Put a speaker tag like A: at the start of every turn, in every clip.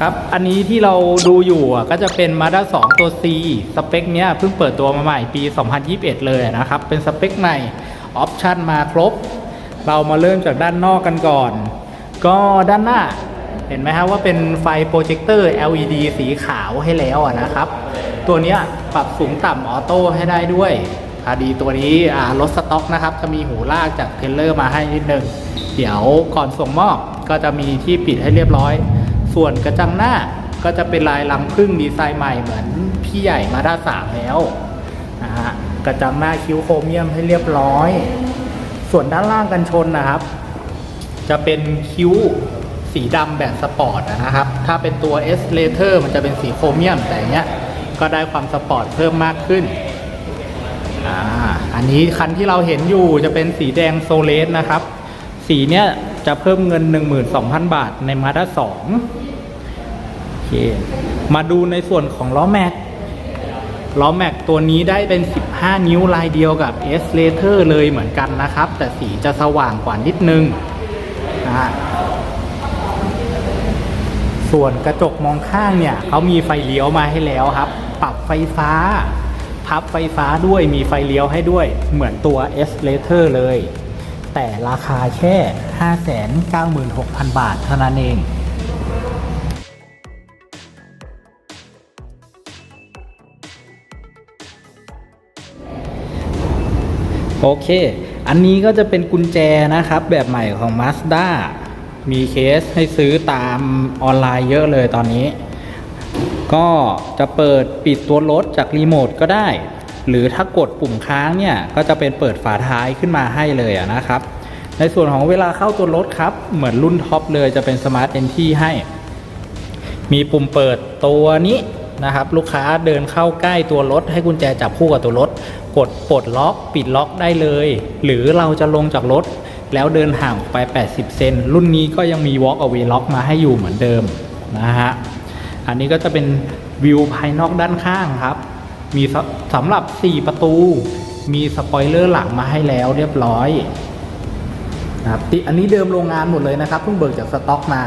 A: ครับ อันนี้ที่เราดูอยู่อะก็จะเป็น Mazda 2 ตัว C สเปคเนี้ยเพิ่งเปิดตัวมาใหม่ปี 2021 เลยนะครับ เป็นสเปคใหม่ ออปชันมาครบ เรามาเริ่มจากด้านนอกกันก่อน ก็ด้านหน้าเห็นไหมครับว่าเป็นไฟโปรเจคเตอร์ LED สีขาวให้แล้วอะนะครับ ตัวเนี้ยปรับสูงต่ำออโต้ให้ได้ด้วยพอดีตัวนี้รถสต็อกนะครับ จะมีหูลากจากเทรลเลอร์มาให้นิดนึง เดี๋ยวก่อนส่งมอบก็จะมีที่ปิดให้เรียบร้อย ส่วนกระจังหน้าก็จะเป็นลายลำพึ่งดีไซน์ใหม่เหมือนพี่ใหญ่มาด้าสามแล้วนะฮะกระจังหน้าคิ้วโครเมียมให้เรียบร้อย ส่วนด้านล่างกันชนนะครับ จะเป็นคิ้วสีดำแบบสปอร์ตนะครับ ถ้าเป็นตัว S l a t e r มันจะเป็นสีโครเมียมแต่อันเนี้ยก็ได้ความสปอร์ตเพิ่มมากขึ้นอ่าอันนี้คันที่เราเห็นอยู่จะเป็นสีแดงโซเลสนะครับ สีเนี้ย จะเพิ่มเงิน 12,000 บาทในมาด้า2โอเคมาดูในส่วนของล้อแม็กล้อแม็กตัวนี้ได้เป็น 15 นิ้วลายเดียวกับ S l a t e r เลยเหมือนกันนะครับ แต่สีจะสว่างกว่านิดนึงนะฮะส่วนกระจกมองข้างเนี่ยเขามีไฟเลี้ยวมาให้แล้วครับ ปรับไฟฟ้า พับไฟฟ้าด้วยมีไฟเลี้ยวให้ด้วย เหมือนตัว S l a t e r เลย แต่ราคาแค่ 596,000 บาทเท่านั้นเองโอเค อันนี้ก็จะเป็นกุญแจนะครับ แบบใหม่ของ Mazda มีเคสให้ซื้อตามออนไลน์เยอะเลยตอนนี้ ก็จะเปิดปิดตัวรถจากรีโมทก็ได้ หรือถ้ากดปุ่มค้างเนี่ยก็จะเป็นเปิดฝาท้ายขึ้นมาให้เลยนะครับ ในส่วนของเวลาเข้าตัวรถครับ เหมือนรุ่นท็อปเลยจะเป็นสมาร์ทเอนที่ให้ มีปุ่มเปิดตัวนี้นะครับ ลูกค้าเดินเข้าใกล้ตัวรถ ให้กุญแจจับคู่กับตัวรถ กดปลดล็อก ปิดล็อกได้เลย หรือเราจะลงจากรถ แล้วเดินห่างไป 80 เซนรุ่นนี้ก็ยังมี walk away lock มาให้อยู่เหมือนเดิมนะฮะอันนี้ก็จะเป็นวิวภายนอกด้านข้างครับ มีสำหรับ 4 ประตู มีสปอยเลอร์หลังมาให้แล้วเรียบร้อยนะครับติอันนี้เดิมโรงงานหมดเลยนะครับเพิ่งเบิกจากสต็อกมา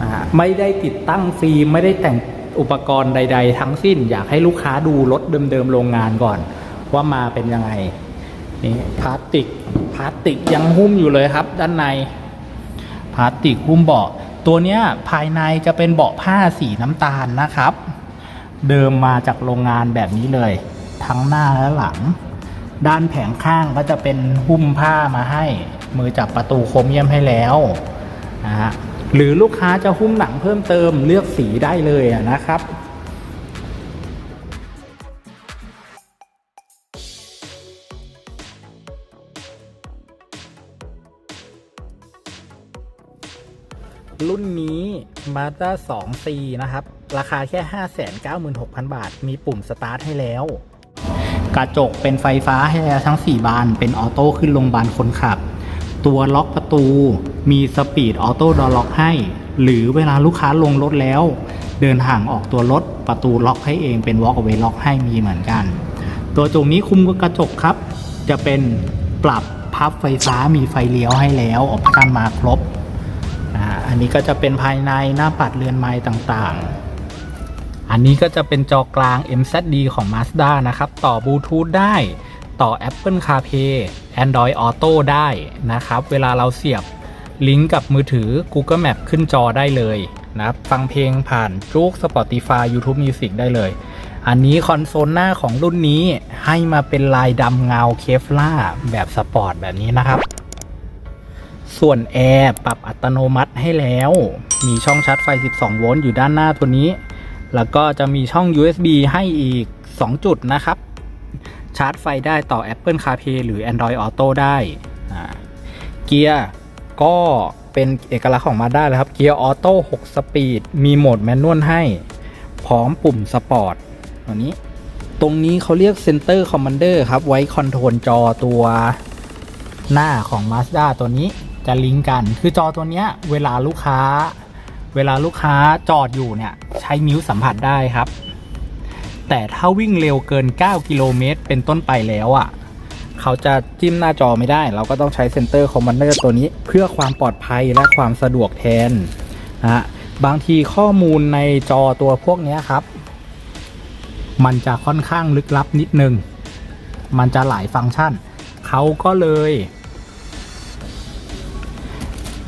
A: นะไม่ได้ติดตั้งฟิล์มไม่ได้แต่งอุปกรณ์ใด ๆ ทั้งสิ้น อยากให้ลูกค้าดูรถเดิมๆโรงงานก่อน ว่ามาเป็นยังไงนี่พลาสติกพลาสติกยังหุ้มอยู่เลยครับ ด้านในพลาสติกหุ้มเบาะตัวเนี้ยภายในจะเป็นเบาะผ้าสีน้ำตาลนะครับ เดิมมาจากโรงงานแบบนี้เลย ทั้งหน้าและหลัง ด้านแผงข้างก็จะเป็นหุ้มผ้ามาให้ มือจับประตูโครเมียมให้แล้วนะฮะหรือลูกค้าจะหุ้มหนังเพิ่มเติมเลือกสีได้เลยนะครับรุ่นนี้ Mazda 2C นะครับ ราคาแค่ 596,000 บาท มีปุ่มสตาร์ทให้แล้ว กระจกเป็นไฟฟ้าให้แล้วทั้ง 4 บาน เป็นออโต้ขึ้นลงบานคนขับ ตัวล็อกประตู มีสปีดออโต้ดอล็อกให้ หรือเวลาลูกค้าลงรถแล้ว เดินห่างออกตัวรถ ประตูล็อกให้เองเป็น walk away ล็อกให้มีเหมือนกัน ตัวจุ่มนี้คุมกระจกครับ จะเป็นปรับพับไฟฟ้ามีไฟเลี้ยวให้แล้วออปชั่นมาครบอ่าอันนี้ก็จะเป็นภายในหน้าปัดเรือนไม้ต่างๆ อันนี้ก็จะเป็นจอกลาง MZD ของ Mazda นะครับ ต่อบลูทูธได้ต่อ Apple CarPlay Android Auto ได้นะครับ เวลาเราเสียบลิงก์กับมือถือ Google Map ขึ้นจอได้เลยนะครับ ฟังเพลงผ่านจุก Spotify YouTube Music ได้เลย อันนี้คอนโซลหน้าของรุ่นนี้ให้มาเป็นลายดำเงาเคฟล่าแบบสปอร์ตแบบนี้นะครับ ส่วนแอร์ปรับอัตโนมัติให้แล้ว มีช่องชาร์จไฟ 12 โวลต์อยู่ด้านหน้าตัวนี้ แล้วก็จะมีช่อง USB ให้อีก 2 จุดนะครับ ชาร์จไฟได้ต่อ Apple CarPlay หรือ Android Auto ได้เกียร์ก็เป็นเอกลักษณ์ของมาได้เลยครับ เกียร์ออโต้6สปีด มีโหมดแมนนวลให้ พร้อมปุ่มสปอร์ตตัวนี้ ตรงนี้เขาเรียก Center Commander ครับ ไว้คอนโทรลจอตัวหน้าของ Mazda ตัวนี้จะลิงก์กัน คือจอตัวเนี้ยเวลาลูกค้า เวลาลูกค้าจอดอยู่เนี่ยใช้นิ้วสัมผัสได้ครับ แต่ถ้าวิ่งเร็วเกิน 9 กิโลเมตรเป็นต้นไปแล้วอะ่ะ เขาจะจิ้มหน้าจอไม่ได้ เราก็ต้องใช้ Center Commander ตัวนี้ เพื่อความปลอดภัยและความสะดวกแทนนะฮะบางทีข้อมูลในจอตัวพวกนี้ครับ มันจะค่อนข้างลึกลับนิดนึง มันจะหลายฟังก์ชัน เขาก็เลย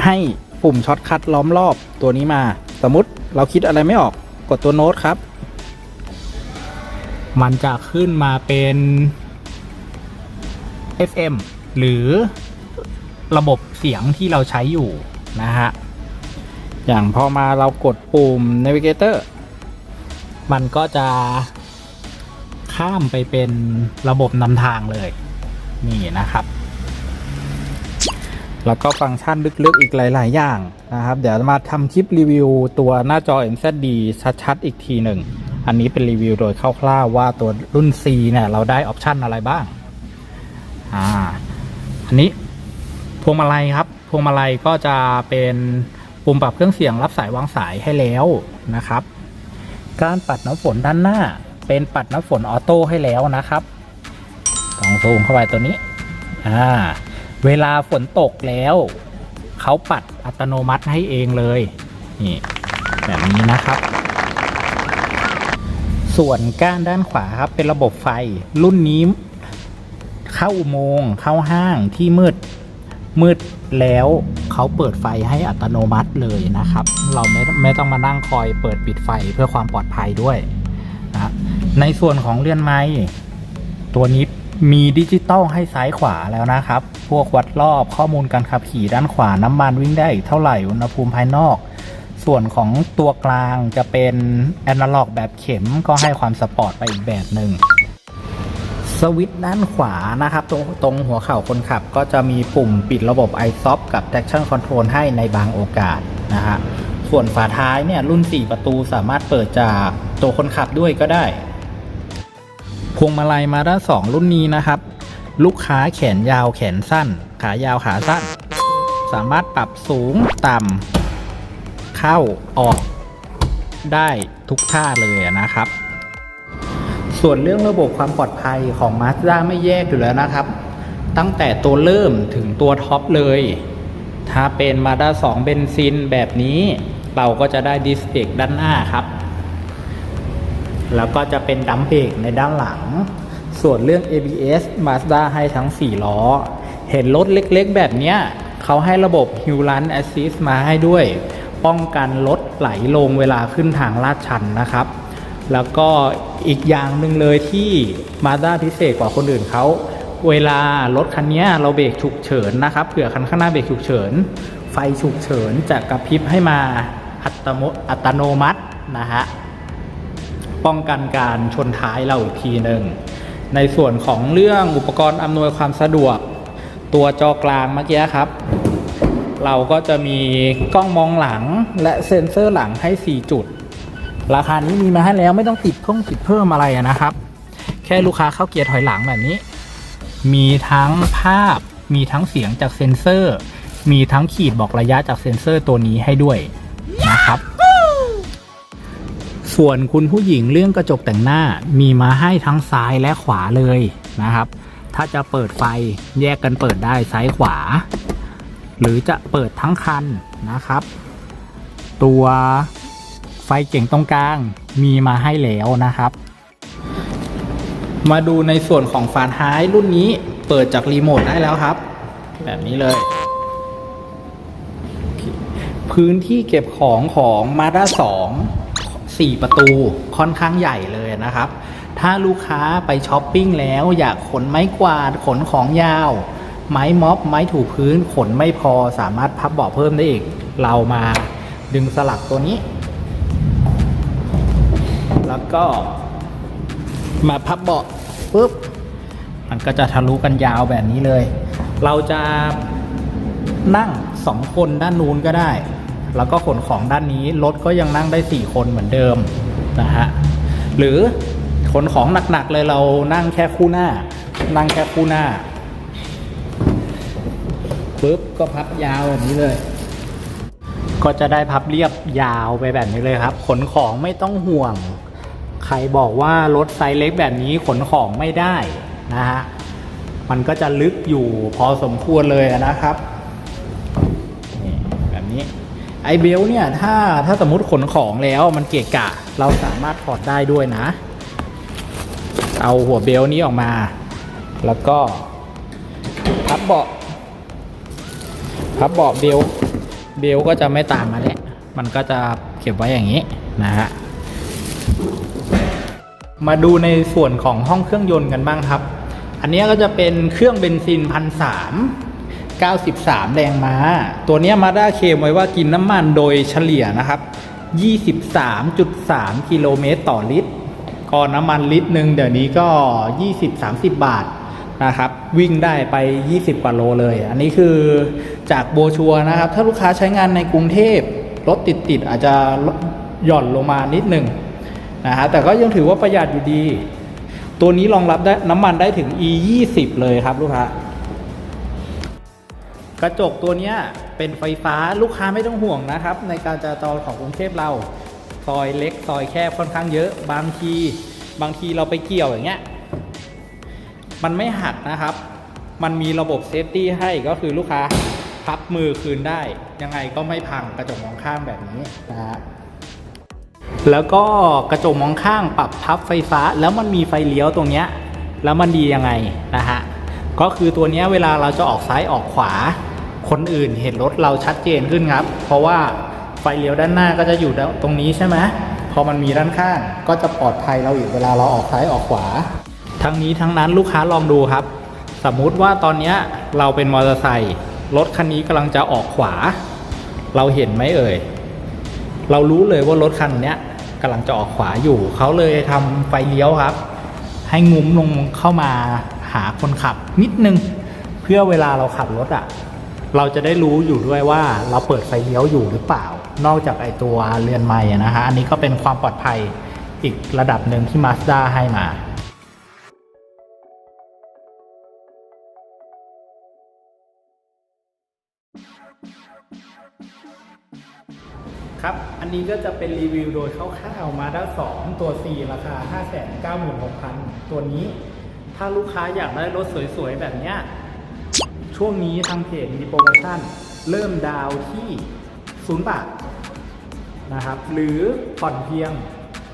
A: ให้ ปุ่มช็อตคัทล้อมรอบตัวนี้มา สมมติเราคิดอะไรไม่ออกกดตัวโน้ตครับ มันจะขึ้นมาเป็น FM หรือระบบเสียงที่เราใช้อยู่นะฮะ อย่างพอมาเรากดปุ่ม Navigator มันก็จะข้ามไปเป็นระบบนำทางเลย นี่นะครับ แล้วก็ฟังก์ชันลึกๆอีกหลาย ๆ อย่างนะครับ เดี๋ยวมาทำคลิปรีวิวตัวหน้าจอ MZD ชัดๆ อีกทีหนึ่ง อันนี้เป็นรีวิวโดยคร่าวๆว่าตัวรุ่น C เนี่ยเราได้ออปชันอะไรบ้าง อ่า อันนี้พวงมาลัยครับ พวงมาลัยก็จะเป็นปุ่มปรับเครื่องเสียงรับสายวางสายให้แล้วนะครับ การปัดน้ำฝนด้านหน้า เป็นปัดน้ำฝนออโต้ให้แล้วนะครับต้องซูมเข้าไปตัวนี้ อ่า เวลาฝนตกแล้ว เขาปัดอัตโนมัติให้เองเลย นี่ แบบนี้นะครับ ส่วนก้านด้านขวาครับ เป็นระบบไฟ รุ่นนี้เข้าอุโมงค์เข้าห้างที่มืดมืดแล้วเขาเปิดไฟให้อัตโนมัติเลยนะครับ เราไม่ไม่ต้องมานั่งคอยเปิดปิดไฟเพื่อความปลอดภัยด้วยนะในส่วนของเรือนไม้ตัวนี้ มีดิจิตอลให้ซ้ายขวาแล้วนะครับ พวกวัดรอบข้อมูลการขับขี่ด้านขวาน้ำมันวิ่งได้อีกเท่าไหร่อุณหภูมิภายนอก ส่วนของตัวกลางจะเป็นแอนาล็อกแบบเข็มก็ให้ความสปอร์ตไปอีกแบบหนึ่งสวิตช์ด้านขวานะครับตรงตรงหัวเข่าคนขับก็จะมีปุ่มปิดระบบ i s o f กับ traction control ให้ในบางโอกาสนะฮะส่วนฝาท้ายเนี่ยรุ่น 4 ประตูสามารถเปิดจากตัวคนขับด้วยก็ได้ พวงมาลัยมาด้าสองรุ่นนี้นะครับ ลูกค้าแขนยาวแขนสั้น ขายาวขาสั้น สามารถปรับสูงต่ำเข้าออก ได้ทุกท่าเลยนะครับ ส่วนเรื่องระบบความปลอดภัยของ Mazda ไม่แยกอยู่แล้วนะครับ ตั้งแต่ตัวเริ่มถึงตัวท็อปเลย ถ้าเป็น Mazda 2 เบนซินแบบนี้ เราก็จะได้ดิสเบรกด้านหน้าครับ แล้วก็จะเป็นดัมเบรกในด้านหลัง ส่วนเรื่อง ABS Mazda ให้ทั้ง 4 ล้อ เห็นรถเล็กๆ แบบเนี้ยเขาให้ระบบ Hill Run Assist มาให้ด้วย ป้องกันรถไหลลงเวลาขึ้นทางลาดชันนะครับ แล้วก็อีกอย่างหนึ่งเลยที่ Mazda พิเศษกว่าคนอื่นเขาเวลารถคันนี้เราเบรกฉุกเฉินนะครับเผื่อคันข้างหน้าเบรกฉุกเฉิน ไฟฉุกเฉินจะกระพริบให้มาอัตโนอัตโนมัตินะฮะ ป้องกันการชนท้ายเราอีกทีหนึ่งในส่วนของเรื่องอุปกรณ์อำนวยความสะดวก ตัวจอกลางเมื่อกี้ครับ เราก็จะมีกล้องมองหลังและเซ็นเซอร์หลังให้ 4 จุด ราคานี้มีมาให้แล้วไม่ต้องติดเพิ่มติดเพิ่มอะไรนะครับ แค่ลูกค้าเข้าเกียร์ถอยหลังแบบนี้ มีทั้งภาพมีทั้งเสียงจากเซ็นเซอร์ มีทั้งขีดบอกระยะจากเซ็นเซอร์ตัวนี้ให้ด้วย ส่วนคุณผู้หญิงเรื่องกระจกแต่งหน้ามีมาให้ทั้งซ้ายและขวาเลยนะครับ ถ้าจะเปิดไฟแยกกันเปิดได้ซ้ายขวา หรือจะเปิดทั้งคันนะครับ ตัวไฟเก่งตรงกลางมีมาให้แล้วนะครับ มาดูในส่วนของฝาท้ายรุ่นนี้เปิดจากรีโมทได้แล้วครับ แบบนี้เลย พื้นที่เก็บของของ Mazda 2 4 ประตูค่อนข้างใหญ่เลยนะครับ ถ้าลูกค้าไปช้อปปิ้งแล้วอยากขนไม้กวาดขนของยาว ไม้ม็อบ ไม้ถูพื้นขนไม่พอสามารถพับเบาะเพิ่มได้อีก เรามาดึงสลักตัวนี้ แล้วก็มาพับเบาะปุ๊บ มันก็จะทะลุกันยาวแบบนี้เลย เราจะนั่งสองคนด้านนู้นก็ได้ แล้วก็ขนของด้านนี้รถก็ยังนั่งได้สี่คนเหมือนเดิมนะฮะหรือขนของหนักๆเลยเรานั่งแค่คู่หน้า นั่งแค่คู่หน้าปุ๊บก็พับยาวแบบนี้เลย ก็จะได้พับเรียบยาวไปแบบนี้เลยครับ ขนของไม่ต้องห่วง ใครบอกว่ารถไซส์เล็กแบบนี้ขนของไม่ได้นะฮะมันก็จะลึกอยู่พอสมควรเลยนะครับ ไอเบลเนี่ยถ้าถ้าสมมติขนของแล้วมันเกะกะ เราสามารถถอดได้ด้วยนะ เอาหัวเบลนี้ออกมา แล้วก็พับเบาะพับเบาะเบลเบลก็จะไม่ตามมาแล้วมันก็จะเก็บไว้อย่างนี้นะฮะมาดูในส่วนของห้องเครื่องยนต์กันบ้างครับ อันนี้ก็จะเป็นเครื่องเบนซินพันสาม 93 แรงม้า ตัวนี้มาด้าเคมไว้ว่ากินน้ำมันโดยเฉลี่ยนะครับ 23.3 กิโลเมตรต่อลิตร ก็น้ำมันลิตรหนึ่งเดี๋ยวนี้ก็ 20-30 บาทนะครับ วิ่งได้ไป 20 กว่าโลเลย อันนี้คือจากโบชัวนะครับ ถ้าลูกค้าใช้งานในกรุงเทพรถติดๆอาจจะหย่อนลงมานิดหนึ่งนะฮะแต่ก็ยังถือว่าประหยัดอยู่ดี ตัวนี้รองรับได้น้ำมันได้ถึง e 2 0เลยครับลูกค้า กระจกตัวนี้เป็นไฟฟ้าลูกค้าไม่ต้องห่วงนะครับ ในการจราจรของกรุงเทพเราซอยเล็กซอยแคบค่อนข้างเยอะ บางที บางทีเราไปเกี่ยวอย่างเงี้ยมันไม่หักนะครับ มันมีระบบเซฟตี้ให้ก็คือลูกค้าพับมือคืนได้ ยังไงก็ไม่พังกระจกมองข้างแบบนี้นะฮะแล้วก็กระจกมองข้างปรับพับไฟฟ้า แล้วมันมีไฟเลี้ยวตรงเนี้ยแล้วมันดียังไงนะฮะก็คือตัวนี้เวลาเราจะออกซ้ายออกขวา คนอื่นเห็นรถเราชัดเจนขึ้นครับ เพราะว่าไฟเลี้ยวด้านหน้าก็จะอยู่ตรงนี้ใช่ไหมพอมันมีด้านข้างก็จะปลอดภัยเราอีกเวลาเราออกซ้ายออกขวา ทั้งนี้ทั้งนั้นลูกค้าลองดูครับ สมมุติว่าตอนนี้เราเป็นมอเตอร์ไซค์รถคันนี้กำลังจะออกขวา เราเห็นไหมเอ่ยเรารู้เลยว่ารถคันนี้กำลังจะออกขวาอยู่ เขาเลยทำไฟเลี้ยวครับ ให้งุ้มลงเข้ามาหาคนขับนิดนึง เพื่อเวลาเราขับรถอะ่ะ เราจะได้รู้อยู่ด้วยว่าเราเปิดไฟเลี้ยวอยู่หรือเปล่า นอกจากไอตัวเรือนไม้นะฮะ อันนี้ก็เป็นความปลอดภัยอีกระดับหนึ่งที่ Mazda ให้มาครับ อันนี้ก็จะเป็นรีวิวโดยคร่าวๆมาด้า2ตัว4ราคา 596,000 ตัวนี้ ถ้าลูกค้าอยากได้รถสวยๆ แบบเนี้ย ช่วงนี้ทางเพจมีโปรโมชั่น เริ่มดาวที่0บาทนะครับ หรือผ่อนเพียง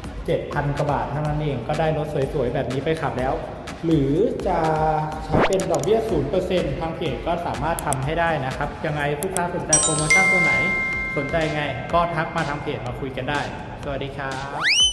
A: 7,000กว่าบาทเท่านั้นเอง ก็ได้รถสวยๆ แบบนี้ไปขับแล้ว หรือจะใช้เป็นดอกเบี้ย 0%ทางเพจก็สามารถทำให้ได้นะครับ ยังไงลูกค้าสนใจโปรโมชั่นตัวไหน สนใจไง ก็ทักมาทางเพจมาคุยกันได้ สวัสดีครับ